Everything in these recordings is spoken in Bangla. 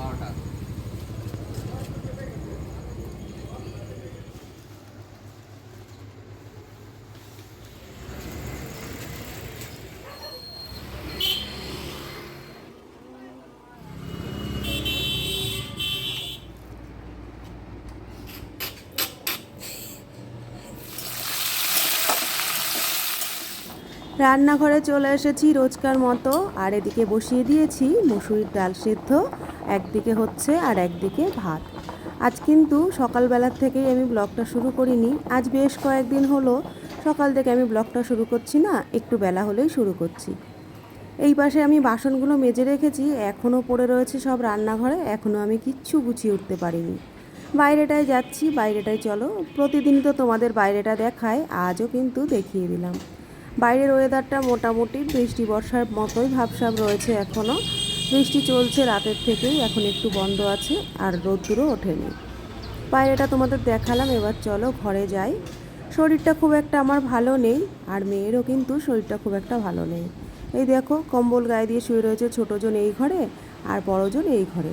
বারোটা। রান্নাঘরে চলে এসেছি রোজকার মতো। আর এদিকে বসিয়ে দিয়েছি মুসুরির ডাল সেদ্ধ। একদিকে হচ্ছে আর একদিকে ভাত। আজ কিন্তু সকালবেলার থেকেই আমি ব্লগটা শুরু করিনি। আজ বেশ কয়েকদিন হলো সকাল থেকে আমি ব্লগটা শুরু করছি না, একটু বেলা হলেই শুরু করছি। এই পাশে আমি বাসনগুলো মেজে রেখেছি, এখনও পড়ে রয়েছে সব রান্নাঘরে, এখনও আমি কিচ্ছু গুছিয়ে উঠতে পারিনি। বাইরেটায় যাচ্ছি, বাইরেটায় চলো। প্রতিদিন তো তোমাদের বাইরেটা দেখায়, আজও কিন্তু দেখিয়ে দিলাম। বাইরের ওয়েদারটা মোটামুটি বৃষ্টি, বর্ষার মতোই ভাবসাব রয়েছে এখনও। বৃষ্টি চলছে রাতের থেকেই, এখন একটু বন্ধ আছে আর রোদ্দুরও ওঠেনি। বাইরেটা তোমাদের দেখালাম, এবার চলো ঘরে যাই। শরীরটা খুব একটা আমার ভালো নেই, আর মেয়েরও কিন্তু শরীরটা খুব একটা ভালো নেই। এই দেখো, কম্বল গায়ে দিয়ে শুয়ে রয়েছে ছোটোজন এই ঘরে আর বড়জন এই ঘরে।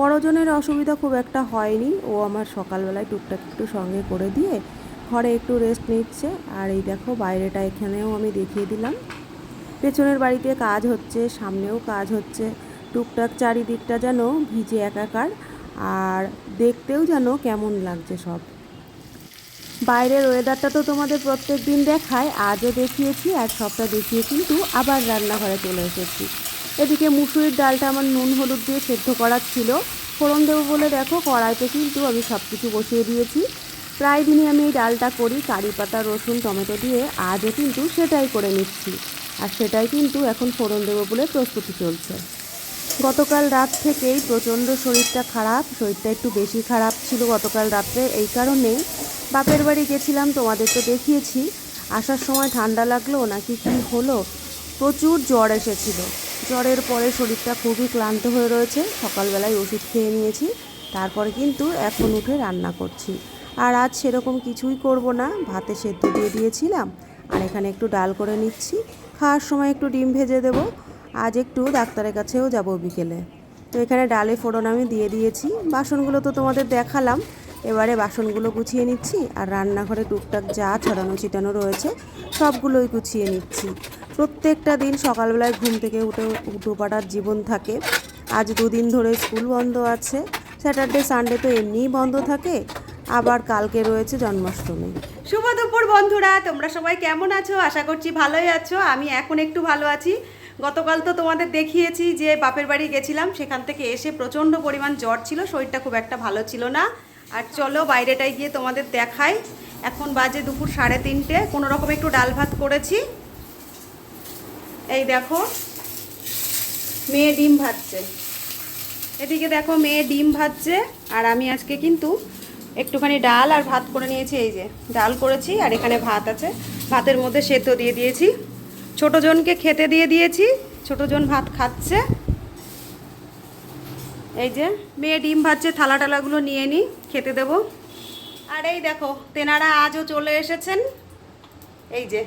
বড়জনের অসুবিধা খুব একটা হয়নি, ও আমার সকালবেলায় টুকটাক একটু সঙ্গে করে দিয়ে ঘরে একটু রেস্ট নিচ্ছে। আর এই দেখো, বাইরেটা এখানেও আমি দেখিয়ে দিলাম। পেছনের বাড়িতে কাজ হচ্ছে, সামনেও কাজ হচ্ছে। টুকটাক চারিদিকটা যেন ভিজে একাকার আর দেখতেও যেন কেমন লাগছে সব। বাইরের ওয়েদারটা তো তোমাদের প্রত্যেক দিন দেখায়, আজও দেখিয়েছি আর সবটা দেখিয়ে কিন্তু আবার রান্নাঘরে চলে এসেছি। এদিকে মুসুরির ডালটা আমার নুন হলুদ দিয়ে সেদ্ধ করার ছিল। ফোড়ন দেবো বলে দেখো, কড়াইতে কিন্তু আমি সব কিছু বসিয়ে দিয়েছি। প্রায় দিনই আমি এই ডালটা করি, কারি পাতা, রসুন, টমেটো দিয়ে আজও কিন্তু সেটাই করে নিচ্ছি। আর সেটাই কিন্তু এখন ফোড়ন দেবো বলে প্রস্তুতি চলছে। গতকাল রাত থেকেই প্রচণ্ড শরীরটা খারাপ, শরীরটা একটু বেশি খারাপ ছিল গতকাল রাত্রে, এই কারণেই বাপের বাড়ি গেছিলাম, তোমাদের তো দেখিয়েছি। আসার সময় ঠান্ডা লাগল, নাকি কী হলো? প্রচুর জ্বর এসেছিল। জ্বরের পরে শরীরটা খুবই ক্লান্ত হয়ে রয়েছে, সকালবেলায় ওষুধ খেয়ে নিয়েছি, তারপরে কিন্তু এখন উঠে রান্না করছি। আর আজ সেরকম কিছুই করব না, ভাতে সেদ্ধ দিয়ে দিয়েছিলাম, আর এখানে একটু ডাল করে নিচ্ছি, খাওয়ার সময় একটু ডিম ভেজে দেবো। আজ একটু ডাক্তারের কাছেও যাব বিকেলে। তো এখানে ডালে ফোড়ন আমি দিয়ে দিয়েছি। বাসনগুলো তো তোমাদের দেখালাম। এবারে বাসনগুলো গুছিয়ে নিচ্ছি আর রান্নাঘরে টুকটাক যা ছড়ানো ছিটানো রয়েছে, সবগুলোই গুছিয়ে নিচ্ছি। প্রত্যেকটা দিন সকালবেলায় ঘুম থেকে উঠে উঠো পাটার জীবন থাকে। আজ দুদিন ধরে স্কুল বন্ধ আছে। স্যাটারডে, সানডে তো এমনিই বন্ধ থাকে। আবার কালকে রয়েছে জন্মাষ্টমী। শুভ দুপুর বন্ধুরা, তোমরা সবাই কেমন আছো? আশা করছি ভালোই আছো। আমি এখন একটু ভালো আছি। গতকাল তো তোমাদের দেখিয়েছি যে বাপের বাড়ি গেছিলাম, সেখান থেকে এসে প্রচণ্ড পরিমাণ জ্বর ছিল, শরীরটা খুব একটা ভালো ছিল না। আর চলো বাইরেটায় গিয়ে তোমাদের দেখাই। এখন বাজে দুপুর সাড়ে তিনটে, কোনো রকম একটু ডাল ভাত করেছি। এই দেখো, মেয়ে ডিম ভাজছে। এদিকে দেখো মেয়ে ডিম ভাজছে, আর আমি আজকে কিন্তু একটুখানি ডাল আর ভাত করে নিয়েছি, এই যে ডাল করেছি, আর এখানে ভাত আছে। ভাতের মধ্যে সেদ্ধ দিয়ে দিয়েছি। ছোটোজনকে খেতে দিয়ে দিয়েছি। ছোটোজন ভাত খাচ্ছে। এই যে, মেয়ে ডিম ভাজছে থালা টালাগুলো নিয়ে নিই খেতে দেব। আর এই দেখো, তেনারা আজও চলে এসেছেন। এই যে,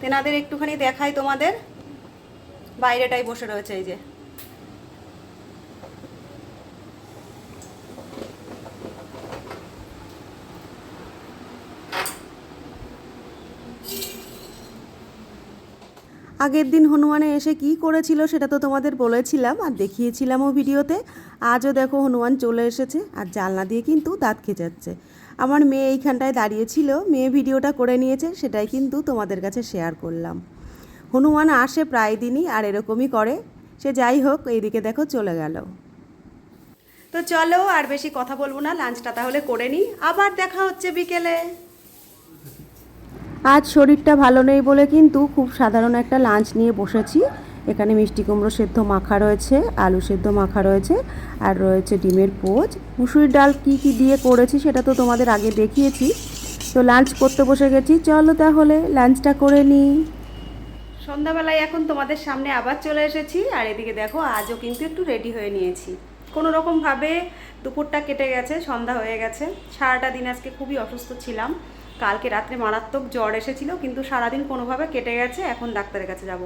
তেনাদের একটুখানি দেখাই তোমাদের। বাইরেটাই বসে রয়েছে, এই যে। আগের দিন হনুমানে এসে কি করেছিল সেটা তো তোমাদের বলেছিলাম আর দেখিয়েছিলামও ভিডিওতে। আজও দেখো হনুমান চলে এসেছে আর জানলা দিয়ে কিন্তু দাঁত খেঁচাচ্ছে। আমার মেয়ে এইখানটায় দাঁড়িয়েছিল, মেয়ে ভিডিওটা করে নিয়েছে, সেটাই কিন্তু তোমাদের কাছে শেয়ার করলাম। হনুমান আসে প্রায় দিনই আর এরকমই করে। সে যাই হোক, এইদিকে দেখো চলে গেল। তো চলো আর বেশি কথা বলব না লাঞ্চটা তাহলে করে নিই। আবার দেখা হচ্ছে বিকেলে। আজ শরীরটা ভালো নেই বলে কিন্তু খুব সাধারণ একটা লাঞ্চ নিয়ে বসেছি। এখানে মিষ্টি কুমড়ো সেদ্ধ মাখা রয়েছে, আলু সেদ্ধ মাখা রয়েছে, আর রয়েছে ডিমের পোচ। মুসুরির ডাল কি কি দিয়ে করেছি সেটা তো তোমাদের আগে দেখিয়েছি। তো লাঞ্চ করতে বসে গেছি। চলো তাহলে লাঞ্চটা করে নিই। সন্ধ্যাবেলায় এখন তোমাদের সামনে আবার চলে এসেছি, আর এদিকে দেখো আজও কিন্তু একটু রেডি হয়ে নিয়েছি। কোনো রকমভাবে দুপুরটা কেটে গেছে, সন্ধ্যা হয়ে গেছে। সারাটা দিন আজকে খুবই অসুস্থ ছিলাম। কালকে রাত্রে মারাত্মক জ্বর এসেছিল, কিন্তু সারাদিন কোনোভাবে কেটে গেছে, এখন ডাক্তারের কাছে যাব।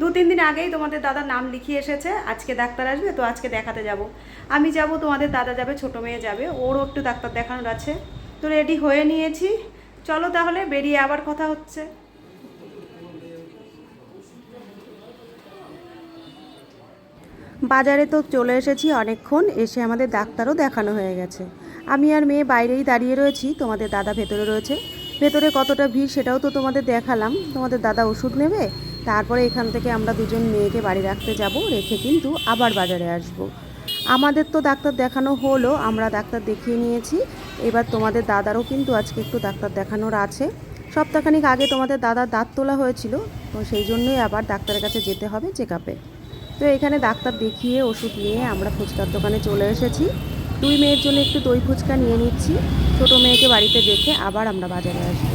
দু তিন দিন আগেই তোমাদের দাদার নাম লিখিয়ে এসেছে, আজকে ডাক্তার আসবে, তো আজকে দেখাতে যাব। আমি যাব, তোমাদের দাদা যাবে, ছোটো মেয়ে যাবে, ওরও একটু ডাক্তার দেখানোর আছে। তো রেডি হয়ে নিয়েছি। চলো তাহলে, বেরিয়ে আবার কথা হচ্ছে। বাজারে তো চলে এসেছি অনেকক্ষণ, এসে আমাদের ডাক্তারও দেখানো হয়ে গেছে। আমি আর মেয়ে বাইরেই দাঁড়িয়ে রয়েছি, তোমাদের দাদা ভেতরে রয়েছে। ভেতরে কতটা ভিড় সেটাও তো তোমাদের দেখালাম। তোমাদের দাদা ওষুধ নেবে, তারপরে এখান থেকে আমরা দুজন মেয়েকে বাড়ি রাখতে যাব, রেখে কিন্তু আবার বাজারে আসব। আমাদের তো ডাক্তার দেখানো হলো, আমরা ডাক্তার দেখিয়ে নিয়েছি। এবার তোমাদের দাদারও কিন্তু আজকে একটু ডাক্তার দেখানোর আছে। সপ্তাহখানিক আগে তোমাদের দাদার দাঁত তোলা হয়েছিল, তো সেই জন্যই আবার ডাক্তারের কাছে যেতে হবে চেক আপে। তো এখানে ডাক্তার দেখিয়ে ওষুধ নিয়ে আমরা ফুচকার দোকানে চলে এসেছি। দুই মেয়ের জন্য একটু দই ফুচকা নিয়ে নিচ্ছি। ছোটো মেয়েকে বাড়িতে দেখে আবার আমরা বাজারে আসব।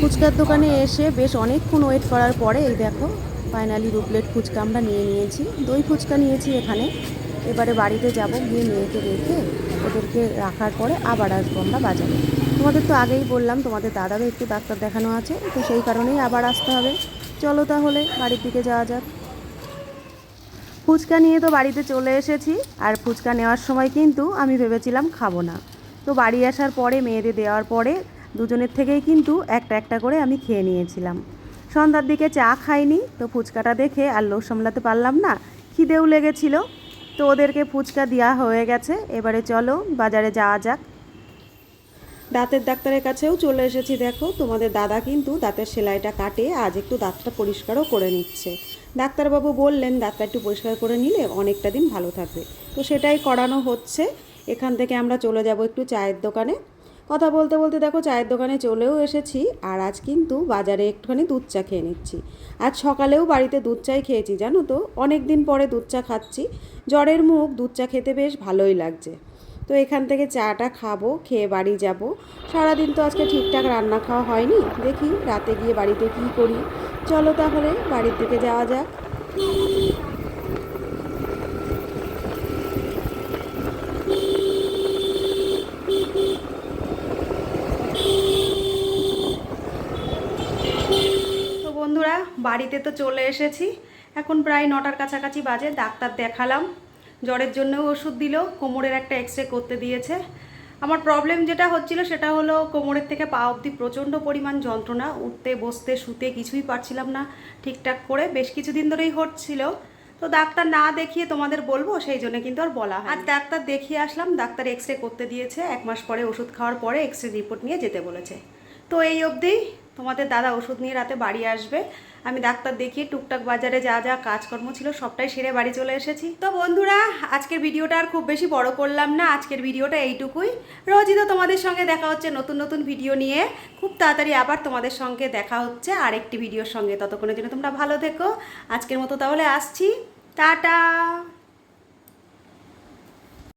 ফুচকার দোকানে এসে বেশ অনেকক্ষণ ওয়েট করার পরে এই দেখো ফাইনালি দু প্লেট ফুচকা আমরা নিয়ে নিয়েছি। দই ফুচকা নিয়েছি এখানে। এবারে বাড়িতে যাব গিয়ে মেয়েকে রেখে ওদেরকে রাখার পরে আবার আসব আমরা বাজারে। তোমাদের তো আগেই বললাম, তোমাদের দাদারও একটু ডাক্তার দেখানো আছে, তো সেই কারণেই আবার আসতে হবে। চলো তাহলে, বাড়ির দিকে যাওয়া যাক। ফুচকা নিয়ে তো বাড়িতে চলে এসেছি, আর ফুচকা নেওয়ার সময় কিন্তু আমি ভেবেছিলাম খাব না। তো বাড়ি আসার পরে, মেয়েদের দেওয়ার পরে, দুজনের থেকেই কিন্তু একটা একটা করে আমি খেয়ে নিয়েছিলাম। সন্ধ্যার দিকে চা খাইনি, তো ফুচকাটা দেখে আর লোভ সামলাতে পারলাম না, খিদেও লেগেছিল। তো ওদেরকে ফুচকা দেওয়া হয়ে গেছে। এবারে চলো বাজারে যাওয়া যাক। দাঁতের ডাক্তারের কাছেও চলে এসেছি দেখো। তোমাদের দাদা কিন্তু দাঁতের সেলাইটা কাটে, আজ একটু দাঁতটা পরিষ্কারও করে নিচ্ছে। ডাক্তারবাবু বললেন, দাঁতটা একটু পরিষ্কার করে নিলে অনেকটা দিন ভালো থাকবে। তো সেটাই করানো হচ্ছে। এখান থেকে আমরা চলে যাব একটু চায়ের দোকানে। কথা বলতে বলতে দেখো চায়ের দোকানে চলেও এসেছি, আর আজ কিন্তু বাজারে একটুখানি দুধ চা খেয়ে নিচ্ছি। আজ সকালেও বাড়িতে দুধ চাই খেয়েছি, জানো তো? অনেক দিন পরে দুধ চা খাচ্ছি। জ্বরের মুখ, দুধ চা খেতে বেশ ভালোই লাগছে। তো এখান থেকে চাটা খাব, খেয়ে বাড়ি যাব। সারাদিন তো আজকে ঠিকঠাক রান্না খাওয়া হয়নি। দেখি রাতে গিয়ে বাড়িতে কি করি। চলো তাহলে, বাড়ির দিকে যাওয়া যাক তো বন্ধুরা বাড়িতে তো চলে এসেছি। এখন প্রায় নটার কাছাকাছি বাজে, ডাক্তার দেখালাম। জ্বরের জন্যও ওষুধ দিল, কোমরের একটা এক্স করতে দিয়েছে। আমার প্রবলেম যেটা হচ্ছিল সেটা হলো কোমরের থেকে পা অবধি প্রচণ্ড পরিমাণ যন্ত্রণা, উঠতে, বসতে, শুতে কিছুই পারছিলাম না ঠিকঠাক করে। বেশ কিছুদিন ধরেই হচ্ছিল। তো ডাক্তার না দেখিয়ে তোমাদের বলব, সেই জন্য কিন্তু আর বলা আজ ডাক্তার দেখিয়ে আসলাম, ডাক্তার এক্স রে করতে দিয়েছে। এক মাস পরে ওষুধ খাওয়ার পরে এক্স রে রিপোর্ট নিয়ে যেতে বলেছে। তো এই অবধি তোমাদের দাদা ওষুধ নিয়ে রাতে বাড়ি আসবে। আমি ডাক্তার দেখিয়ে টুকটাক বাজারে যা যা কাজকর্ম ছিল সবটাই সেরে বাড়ি চলে এসেছি। তো বন্ধুরা, আজকের ভিডিওটা আর খুব বেশি বড় করলাম না, আজকের ভিডিওটা এইটুকুই। রোজই তো তোমাদের সঙ্গে দেখা হচ্ছে নতুন নতুন ভিডিও নিয়ে। খুব তাড়াতাড়ি আবার তোমাদের সঙ্গে দেখা হচ্ছে আরেকটি ভিডিওর সঙ্গে। ততক্ষণের জন্য তোমরা ভালো থেকো। আজকের মতো তাহলে আসছি। টাটা!